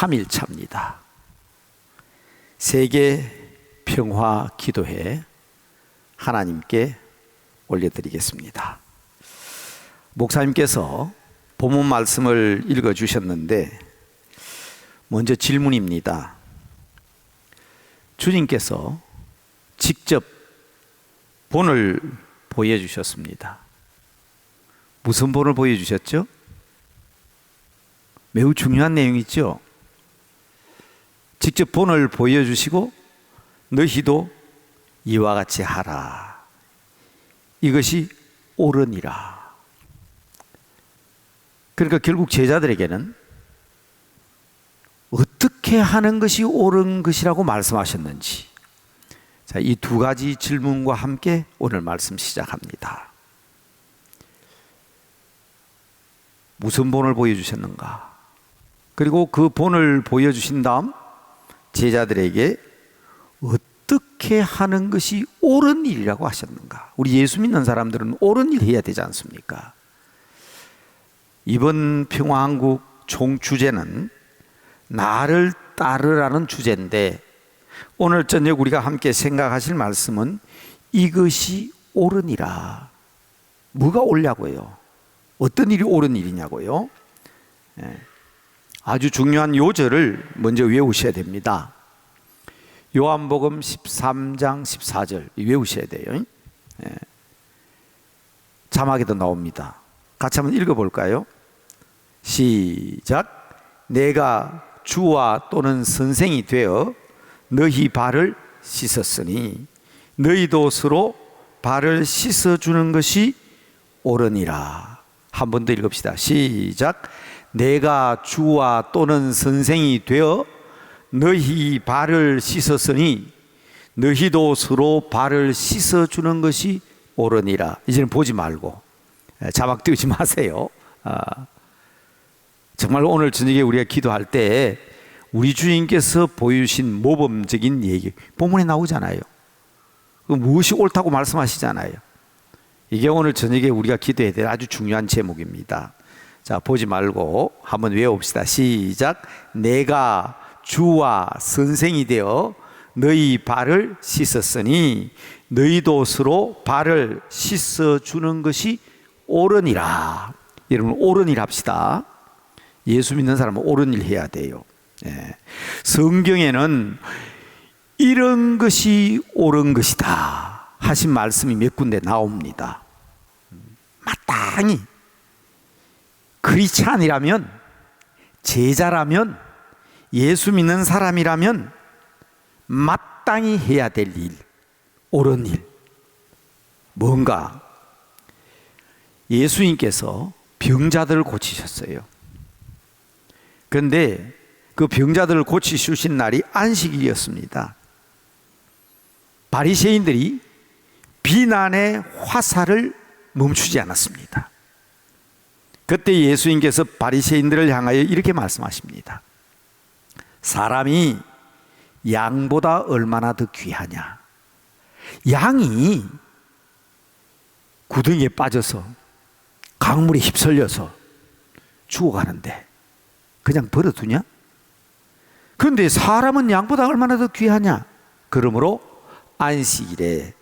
3일 차입니다. 세계 평화 기도회 하나님께 올려드리겠습니다. 목사님께서 본문 말씀을 읽어 주셨는데 먼저 질문입니다. 주님께서 직접 본을 보여 주셨습니다. 무슨 본을 보여 주셨죠? 매우 중요한 내용이죠. 직접 본을 보여주시고 너희도 이와 같이 하라. 이것이 옳으니라. 그러니까 결국 제자들에게는 어떻게 하는 것이 옳은 것이라고 말씀하셨는지. 자, 이 두 가지 질문과 함께 오늘 말씀 시작합니다. 무슨 본을 보여주셨는가? 그리고 그 본을 보여주신 다음 제자들에게 어떻게 하는 것이 옳은 일이라고 하셨는가? 우리 예수 믿는 사람들은 옳은 일 해야 되지 않습니까? 이번 평화한국 총 주제는 나를 따르라는 주제인데 오늘 저녁 우리가 함께 생각하실 말씀은 이것이 옳으니라. 뭐가 옳냐고요? 어떤 일이 옳은 일이냐고요? 예. 아주 중요한 요절을 먼저 외우셔야 됩니다. 요한복음 13장 14절 외우셔야 돼요. 예. 자막에도 나옵니다. 같이 한번 읽어볼까요? 시작. 내가 주와 또는 선생이 되어 너희 발을 씻었으니 너희도 서로 발을 씻어주는 것이 옳으니라. 한 번 더 읽읍시다. 시작. 내가 주와 또는 선생이 되어 너희 발을 씻었으니 너희도 서로 발을 씻어 주는 것이 옳으니라. 이제는 보지 말고 자막 띄우지 마세요. 아, 정말 오늘 저녁에 우리가 기도할 때 우리 주인께서 보여주신 모범적인 얘기 본문에 나오잖아요. 그 무엇이 옳다고 말씀하시잖아요. 이게 오늘 저녁에 우리가 기도해야 될 아주 중요한 제목입니다. 자, 보지 말고 한번 외웁시다. 시작. 내가 주와 선생이 되어 너희 발을 씻었으니 너희도 서로 발을 씻어 주는 것이 옳으니라. 여러분 옳은 일 합시다. 예수 믿는 사람은 옳은 일 해야 돼요. 예. 성경에는 이런 것이 옳은 것이다 하신 말씀이 몇 군데 나옵니다. 마땅히 크리스찬이라면 제자라면 예수 믿는 사람이라면 마땅히 해야 될 일, 옳은 일. 뭔가 예수님께서 병자들을 고치셨어요. 그런데 그 병자들을 고치주신 날이 안식일이었습니다. 바리새인들이 비난의 화살을 멈추지 않았습니다. 그때 예수님께서 바리새인들을 향하여 이렇게 말씀하십니다. 사람이 양보다 얼마나 더 귀하냐? 양이 구덩이에 빠져서 강물에 휩쓸려서 죽어가는데 그냥 버려두냐? 그런데 사람은 양보다 얼마나 더 귀하냐? 그러므로 안식일에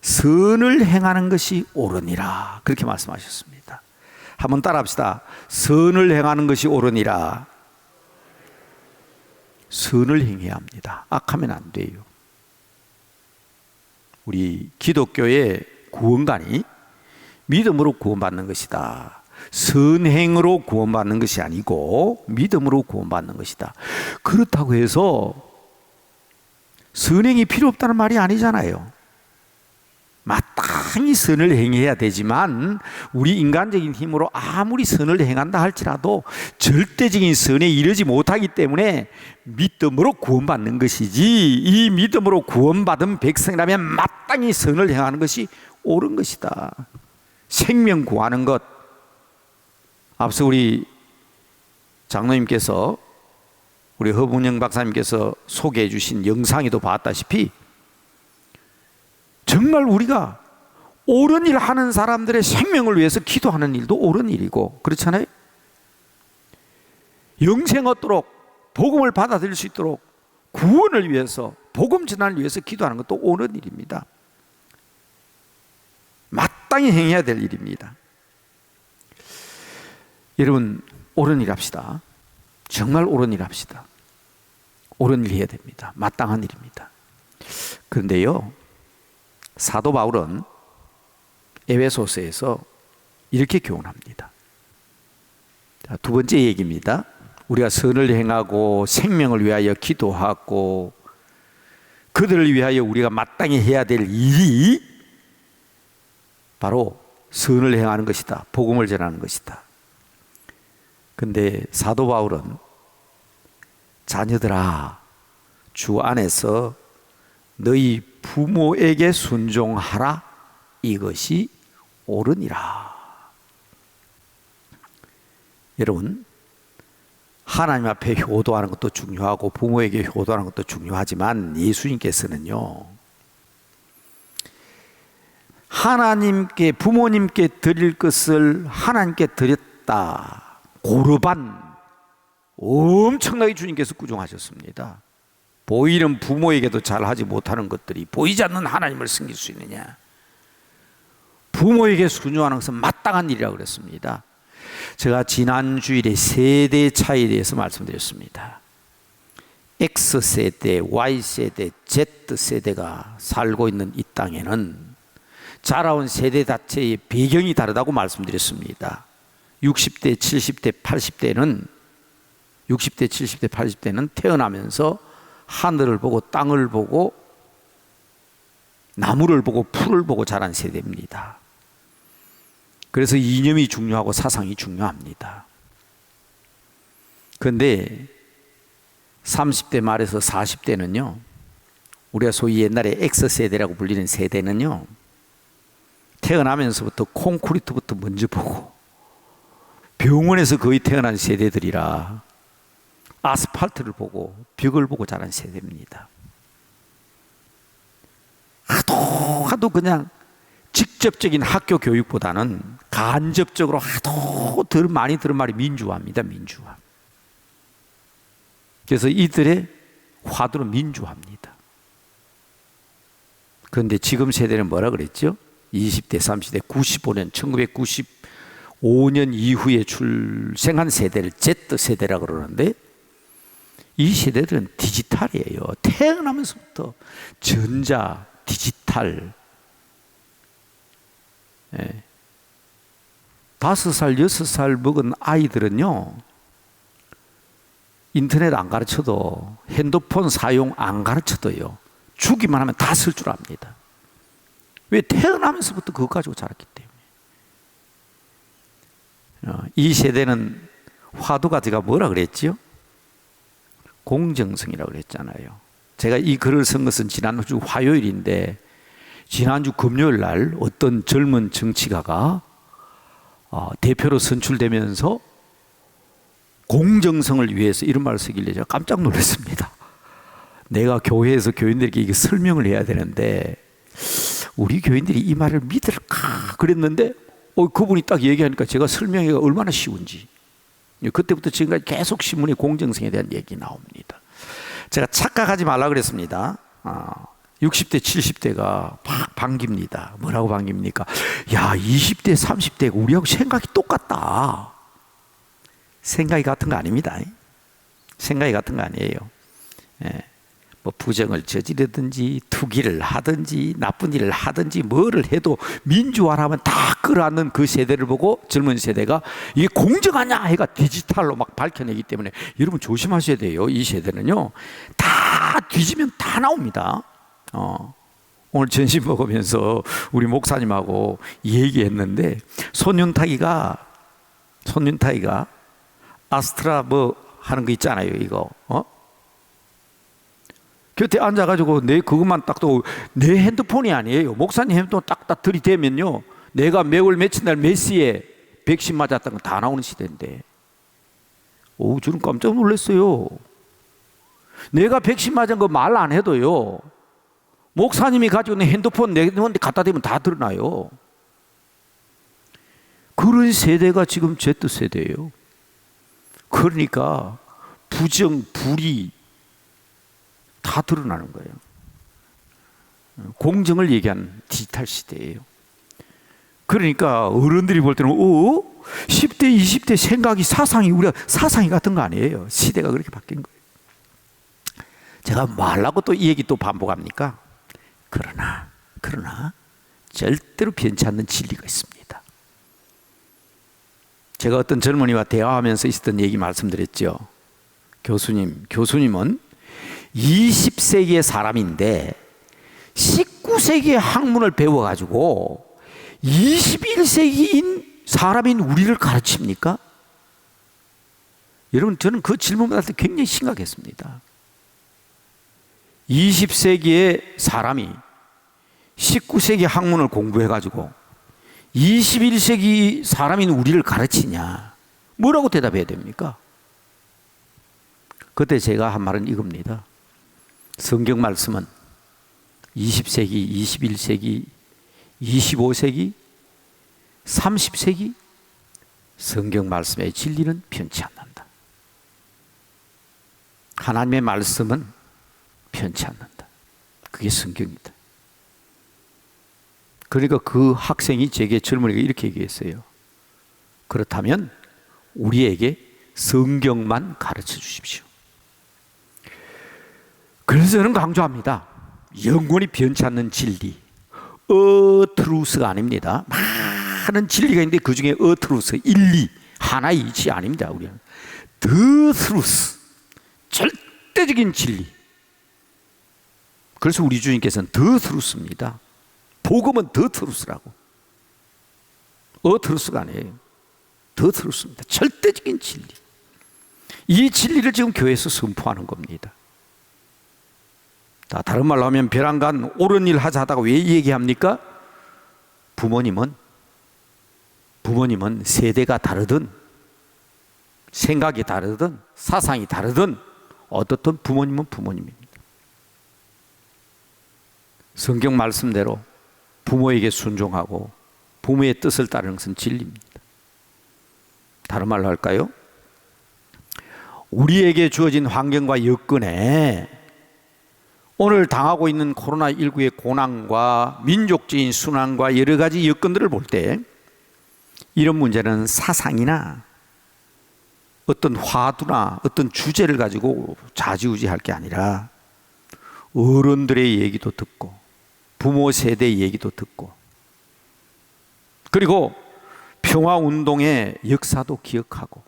선을 행하는 것이 옳으니라. 그렇게 말씀하셨습니다. 한번 따라합시다. 선을 행하는 것이 옳으니라. 선을 행해야 합니다. 악하면 안 돼요. 우리 기독교의 구원관이 믿음으로 구원받는 것이다. 선행으로 구원받는 것이 아니고 믿음으로 구원받는 것이다. 그렇다고 해서 선행이 필요 없다는 말이 아니잖아요. 마땅히 선을 행해야 되지만 우리 인간적인 힘으로 아무리 선을 행한다 할지라도 절대적인 선에 이르지 못하기 때문에 믿음으로 구원받는 것이지 이 믿음으로 구원받은 백성이라면 마땅히 선을 행하는 것이 옳은 것이다. 생명 구하는 것 앞서 우리 장로님께서 우리 허bun영 박사님께서 소개해 주신 영상에도 봤다시피 정말 우리가 옳은 일 하는 사람들의 생명을 위해서 기도하는 일도 옳은 일이고 그렇잖아요. 영생 얻도록 복음을 받아들일 수 있도록 구원을 위해서 복음 전환을 위해서 기도하는 것도 옳은 일입니다. 마땅히 행해야 될 일입니다. 여러분 옳은 일 합시다. 정말 옳은 일 합시다. 옳은 일 해야 됩니다. 마땅한 일입니다. 그런데요, 사도 바울은 에베소서에서 이렇게 교훈합니다. 자, 두 번째 얘기입니다. 우리가 선을 행하고 생명을 위하여 기도하고 그들을 위하여 우리가 마땅히 해야 될 일이 바로 선을 행하는 것이다. 복음을 전하는 것이다. 근데 사도 바울은 자녀들아 주 안에서 너희 부모에게 순종하라 이것이 옳으니라. 여러분 하나님 앞에 효도하는 것도 중요하고 부모에게 효도하는 것도 중요하지만 예수님께서는요 하나님께 부모님께 드릴 것을 하나님께 드렸다 고르반 엄청나게 주님께서 구종하셨습니다. 보이는 부모에게도 잘 하지 못하는 것들이 보이지 않는 하나님을 섬길 수 있느냐? 부모에게 순종하는 것은 마땅한 일이라고 그랬습니다. 제가 지난 주일에 세대 차이에 대해서 말씀드렸습니다. X 세대, Y 세대, Z 세대가 살고 있는 이 땅에는 자라온 세대 자체의 배경이 다르다고 말씀드렸습니다. 60대, 70대, 80대는 60대, 70대, 80대는 태어나면서 하늘을 보고 땅을 보고 나무를 보고 풀을 보고 자란 세대입니다. 그래서 이념이 중요하고 사상이 중요합니다. 그런데 30대 말에서 40대는요, 우리가 소위 옛날에 X세대라고 불리는 세대는요, 태어나면서부터 콘크리트부터 먼저 보고, 병원에서 거의 태어난 세대들이라 아스팔트를 보고 벽을 보고 자란 세대입니다. 하도 하도 그냥 직접적인 학교 교육보다는 간접적으로 하도 들 많이 들은 말이 민주화입니다. 민주화. 그래서 이들의 화두는 민주화입니다. 그런데 지금 세대는 뭐라 그랬죠? 20대, 30대, 95년, 1995년 이후에 출생한 세대를 Z 세대라 그러는데 이 세대들은 디지털이에요. 태어나면서부터 전자, 디지털. 예. 다섯 살, 여섯 살 먹은 아이들은요, 인터넷 안 가르쳐도, 핸드폰 사용 안 가르쳐도요, 주기만 하면 다 쓸 줄 압니다. 왜 태어나면서부터 그거 가지고 자랐기 때문에. 어, 이 세대는 화두가 제가 뭐라 그랬지요? 공정성이라고 그랬잖아요. 제가 이 글을 쓴 것은 지난주 화요일인데 지난주 금요일 날 어떤 젊은 정치가가 어, 대표로 선출되면서 공정성을 위해서 이런 말을 쓰길래 제가 깜짝 놀랐습니다. 내가 교회에서 교인들에게 이게 설명을 해야 되는데 우리 교인들이 이 말을 믿을까 그랬는데 어, 그분이 딱 얘기하니까 제가 설명하기가 얼마나 쉬운지 그때부터 지금까지 계속 신문의 공정성에 대한 얘기 나옵니다. 제가 착각하지 말라 그랬습니다. 60대, 70대가 막 반깁니다. 뭐라고 반깁니까? 야, 20대, 30대가 우리하고 생각이 똑같다. 생각이 같은 거 아닙니다. 생각이 같은 거 아니에요. 예. 뭐 부정을 저지르든지 투기를 하든지 나쁜 일을 하든지 뭐를 해도 민주화라면 다 끌어안는 그 세대를 보고 젊은 세대가 이게 공정하냐 해가 디지털로 막 밝혀내기 때문에 여러분 조심하셔야 돼요. 이 세대는요 다 뒤지면 다 나옵니다. 어. 오늘 전심 먹으면서 우리 목사님하고 얘기했는데 손윤탁이가 손윤탁이가 아스트라 뭐 하는 거 있잖아요 이거 어? 곁에 앉아가지고 내 그것만 딱 또 내 핸드폰이 아니에요. 목사님 핸드폰 딱딱 들이대면요. 내가 매월 며칠 날 몇 시에 백신 맞았다는 거 다 나오는 시대인데. 오, 저는 깜짝 놀랐어요. 내가 백신 맞은 거 말 안 해도요. 목사님이 가지고 있는 핸드폰 내한테 갖다 대면 다 드러나요. 그런 세대가 지금 Z 세대예요. 그러니까 부정, 불의 다 드러나는 거예요. 공정을 얘기하는 디지털 시대예요. 그러니까 어른들이 볼 때는 어? 10대, 20대 생각이 사상이 우리가 사상이 같은 거 아니에요. 시대가 그렇게 바뀐 거예요. 제가 말라고 또 이 얘기 또 반복합니까? 그러나 그러나 절대로 변치 않는 진리가 있습니다. 제가 어떤 젊은이와 대화하면서 있었던 얘기 말씀드렸죠. 교수님, 교수님은 20세기의 사람인데 19세기의 학문을 배워가지고 21세기인 사람인 우리를 가르칩니까? 여러분, 저는 그 질문 받을 때 굉장히 심각했습니다. 20세기의 사람이 19세기 학문을 공부해가지고 21세기 사람인 우리를 가르치냐? 뭐라고 대답해야 됩니까? 그때 제가 한 말은 이겁니다. 성경 말씀은 20세기, 21세기, 25세기, 30세기 성경 말씀의 진리는 변치 않는다. 하나님의 말씀은 변치 않는다. 그게 성경이다. 그러니까 그 학생이 제게 젊은이가 이렇게 얘기했어요. 그렇다면 우리에게 성경만 가르쳐 주십시오. 그래서 저는 강조합니다. 영원히 변치 않는 진리. 어트루스가 아닙니다. 많은 진리가 있는데 그 중에 어트루스, 일리, 하나의 이치 아닙니다. 우리는. 더 트루스. 절대적인 진리. 그래서 우리 주님께서는 더 트루스입니다. 복음은 더 트루스라고. 어 트루스가 아니에요. 더 트루스입니다. 절대적인 진리. 이 진리를 지금 교회에서 선포하는 겁니다. 자, 다른 말로 하면 벼랑간 옳은 일 하자 하다가 왜 얘기합니까? 부모님은 부모님은 세대가 다르든 생각이 다르든 사상이 다르든 어떻든 부모님은 부모님입니다. 성경 말씀대로 부모에게 순종하고 부모의 뜻을 따르는 것은 진리입니다. 다른 말로 할까요? 우리에게 주어진 환경과 여건에 오늘 당하고 있는 코로나19의 고난과 민족적인 순환과 여러 가지 여건들을 볼 때 이런 문제는 사상이나 어떤 화두나 어떤 주제를 가지고 좌지우지할 게 아니라 어른들의 얘기도 듣고 부모 세대의 얘기도 듣고 그리고 평화 운동의 역사도 기억하고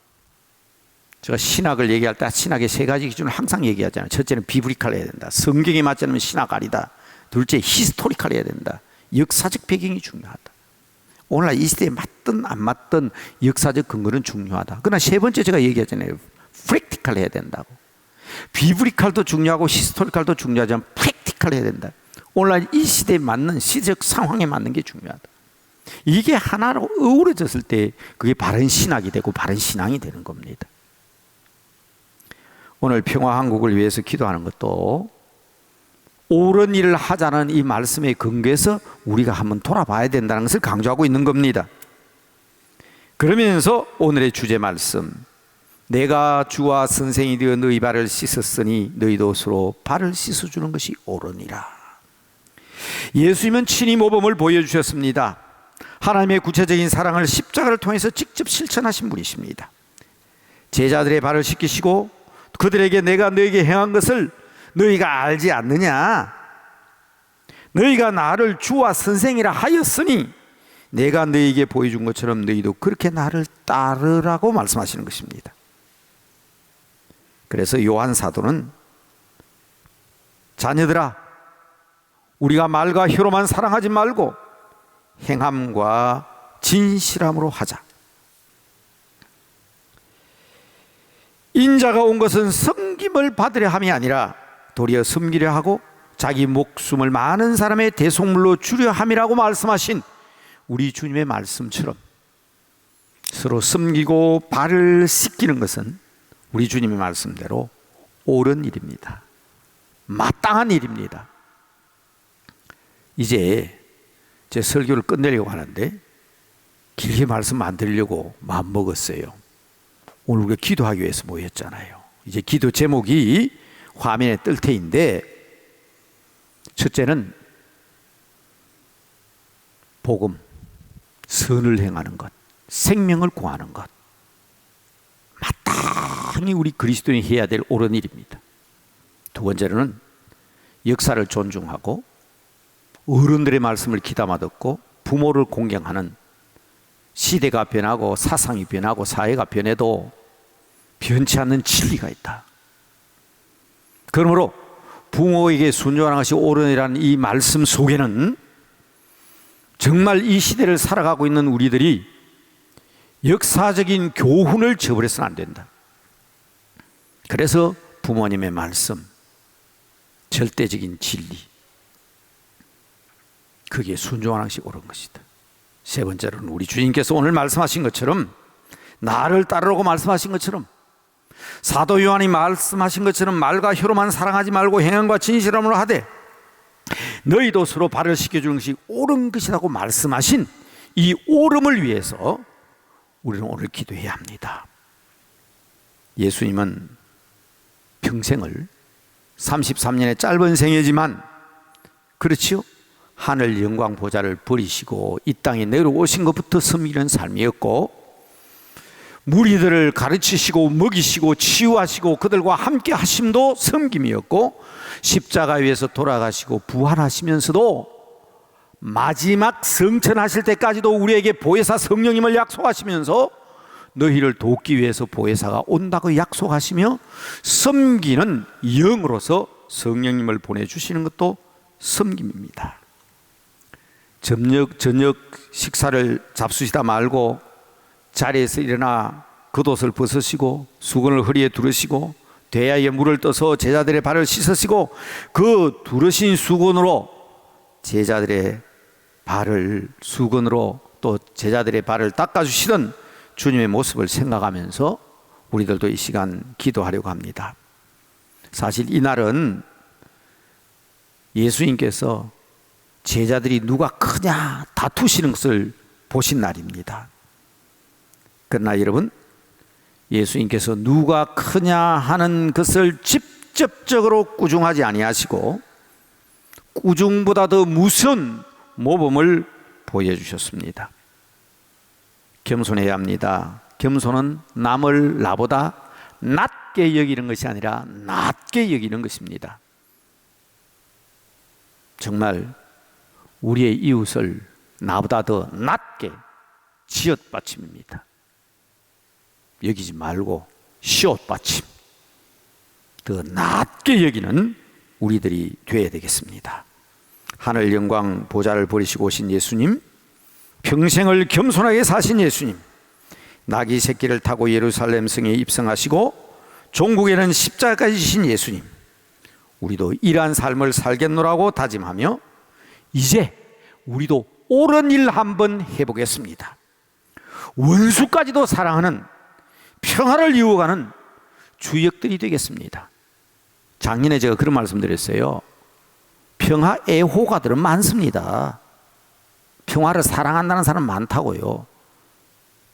제가 신학을 얘기할 때 신학의 세 가지 기준을 항상 얘기하잖아요. 첫째는 비브리칼 해야 된다. 성경에 맞지 않으면 신학 아니다. 둘째 히스토리칼 해야 된다. 역사적 배경이 중요하다. 오늘날 이 시대에 맞든 안 맞든 역사적 근거는 중요하다. 그러나 세 번째 제가 얘기하잖아요. 프랙티칼 해야 된다고. 비브리칼도 중요하고 히스토리칼도 중요하지만 프랙티칼 해야 된다. 오늘날 이 시대에 맞는 시적 상황에 맞는 게 중요하다. 이게 하나로 어우러졌을 때 그게 바른 신학이 되고 바른 신앙이 되는 겁니다. 오늘 평화 한국을 위해서 기도하는 것도 옳은 일을 하자는 이 말씀의 근거에서 우리가 한번 돌아봐야 된다는 것을 강조하고 있는 겁니다. 그러면서 오늘의 주제 말씀 내가 주와 선생이 되어 너희 발을 씻었으니 너희도 서로 발을 씻어주는 것이 옳으니라. 예수님은 친히 모범을 보여주셨습니다. 하나님의 구체적인 사랑을 십자가를 통해서 직접 실천하신 분이십니다. 제자들의 발을 씻기시고 그들에게 내가 너에게 행한 것을 너희가 알지 않느냐? 너희가 나를 주와 선생이라 하였으니 내가 너희에게 보여준 것처럼 너희도 그렇게 나를 따르라고 말씀하시는 것입니다. 그래서 요한 사도는 자녀들아 우리가 말과 혀로만 사랑하지 말고 행함과 진실함으로 하자. 인자가 온 것은 섬김을 받으려 함이 아니라 도리어 섬기려 하고 자기 목숨을 많은 사람의 대속물로 주려 함이라고 말씀하신 우리 주님의 말씀처럼 서로 섬기고 발을 씻기는 것은 우리 주님의 말씀대로 옳은 일입니다. 마땅한 일입니다. 이제 제 설교를 끝내려고 하는데 길게 말씀 안 드리려고 마음 먹었어요. 오늘 우리가 기도하기 위해서 모였잖아요. 이제 기도 제목이 화면에 뜰 테인데 첫째는 복음, 선을 행하는 것, 생명을 구하는 것. 마땅히 우리 그리스도인이 해야 될 옳은 일입니다. 두 번째로는 역사를 존중하고 어른들의 말씀을 귀담아 듣고 부모를 공경하는 시대가 변하고 사상이 변하고 사회가 변해도 변치 않는 진리가 있다. 그러므로 부모에게 순종하는 것이 옳은이라는 이 말씀 속에는 정말 이 시대를 살아가고 있는 우리들이 역사적인 교훈을 저버려서는 안 된다. 그래서 부모님의 말씀, 절대적인 진리, 그게 순종하는 것이 옳은 것이다. 세 번째로는 우리 주님께서 오늘 말씀하신 것처럼 나를 따르라고 말씀하신 것처럼 사도 요한이 말씀하신 것처럼 말과 혀로만 사랑하지 말고 행함과 진실함으로 하되 너희도 서로 발을 씻겨주는 것이 옳은 것이라고 말씀하신 이 옳음을 위해서 우리는 오늘 기도해야 합니다. 예수님은 평생을 33년의 짧은 생애지만 그렇지요. 하늘 영광 보좌를 버리시고 이 땅에 내려오신 것부터 섬기는 삶이었고 무리들을 가르치시고 먹이시고 치유하시고 그들과 함께 하심도 섬김이었고 십자가 위에서 돌아가시고 부활하시면서도 마지막 성천하실 때까지도 우리에게 보혜사 성령님을 약속하시면서 너희를 돕기 위해서 보혜사가 온다고 약속하시며 섬기는 영으로서 성령님을 보내주시는 것도 섬김입니다. 저녁, 저녁 식사를 잡수시다 말고 자리에서 일어나 겉옷을 벗으시고 수건을 허리에 두르시고 대야에 물을 떠서 제자들의 발을 씻으시고 그 두르신 수건으로 제자들의 발을 수건으로 또 제자들의 발을 닦아주시던 주님의 모습을 생각하면서 우리들도 이 시간 기도하려고 합니다. 사실 이날은 예수님께서 제자들이 누가 크냐 다투시는 것을 보신 날입니다. 그러나 여러분, 예수님께서 누가 크냐 하는 것을 직접적으로 꾸중하지 아니하시고 꾸중보다 더 무서운 모범을 보여주셨습니다. 겸손해야 합니다. 겸손은 남을 나보다 낮게 여기는 것이 아니라 낮게 여기는 것입니다. 정말 우리의 이웃을 나보다 더 낮게 지었 받침입니다. 여기지 말고 시옷 받침 더 낮게 여기는 우리들이 되어야 되겠습니다. 하늘 영광 보좌를 버리시고 오신 예수님, 평생을 겸손하게 사신 예수님, 나귀 새끼를 타고 예루살렘 성에 입성하시고 종국에는 십자가까지 지신 예수님, 우리도 이러한 삶을 살겠노라고 다짐하며 이제 우리도 옳은 일 한번 해보겠습니다. 원수까지도 사랑하는 평화를 이루어가는 주역들이 되겠습니다. 작년에 제가 그런 말씀 드렸어요. 평화 애호가들은 많습니다. 평화를 사랑한다는 사람 많다고요.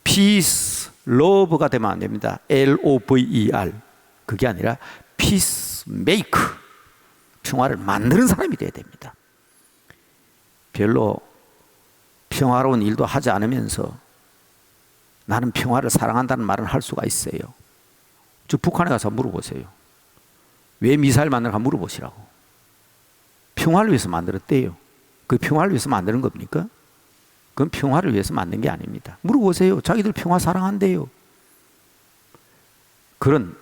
peace, love가 되면 안 됩니다. L-O-V-E-R. 그게 아니라 peacemaker. 평화를 만드는 사람이 돼야 됩니다. 별로 평화로운 일도 하지 않으면서 나는 평화를 사랑한다는 말은 할 수가 있어요. 즉 북한에 가서 물어보세요. 왜 미사일 만들까 물어보시라고. 평화를 위해서 만들었대요. 그 평화를 위해서 만드는 겁니까? 그건 평화를 위해서 만든 게 아닙니다. 물어보세요. 자기들 평화 사랑한대요. 그런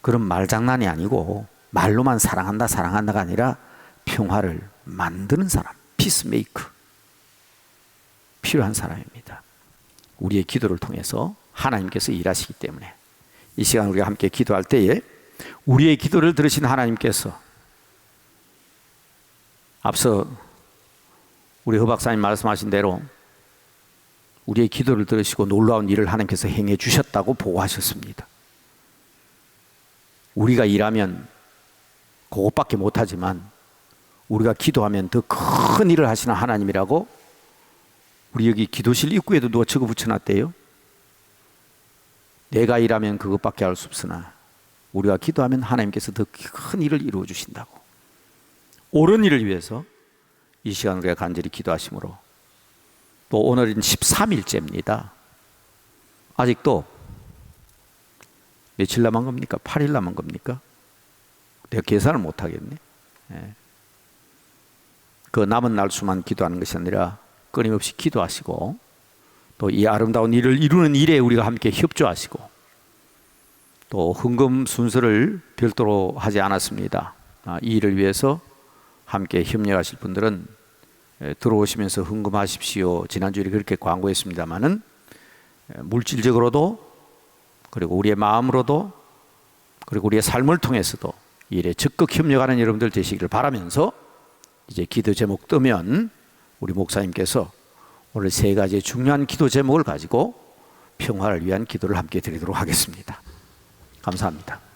그런 말장난이 아니고 말로만 사랑한다 사랑한다가 아니라 평화를 만드는 사람, 피스메이커 필요한 사람입니다. 우리의 기도를 통해서 하나님께서 일하시기 때문에 이 시간 우리가 함께 기도할 때에 우리의 기도를 들으신 하나님께서 앞서 우리 허 박사님 말씀하신 대로 우리의 기도를 들으시고 놀라운 일을 하나님께서 행해 주셨다고 보고하셨습니다. 우리가 일하면 그것밖에 못하지만 우리가 기도하면 더 큰 일을 하시는 하나님이라고 우리 여기 기도실 입구에도 누가 적어 붙여놨대요. 내가 일하면 그것밖에 할 수 없으나 우리가 기도하면 하나님께서 더 큰 일을 이루어 주신다고. 옳은 일을 위해서 이 시간 우리가 간절히 기도하심으로 또 오늘은 13일째입니다. 아직도 며칠 남은 겁니까? 8일 남은 겁니까? 내가 계산을 못 하겠네. 예. 그 남은 날 수만 기도하는 것이 아니라 끊임없이 기도하시고 또 이 아름다운 일을 이루는 일에 우리가 함께 협조하시고 또 헌금 순서를 별도로 하지 않았습니다. 아, 이 일을 위해서 함께 협력하실 분들은 에, 들어오시면서 헌금하십시오. 지난주에 그렇게 광고했습니다마는 물질적으로도 그리고 우리의 마음으로도 그리고 우리의 삶을 통해서도 이 일에 적극 협력하는 여러분들 되시기를 바라면서 이제 기도 제목 뜨면 우리 목사님께서 오늘 세 가지 중요한 기도 제목을 가지고 평화를 위한 기도를 함께 드리도록 하겠습니다. 감사합니다.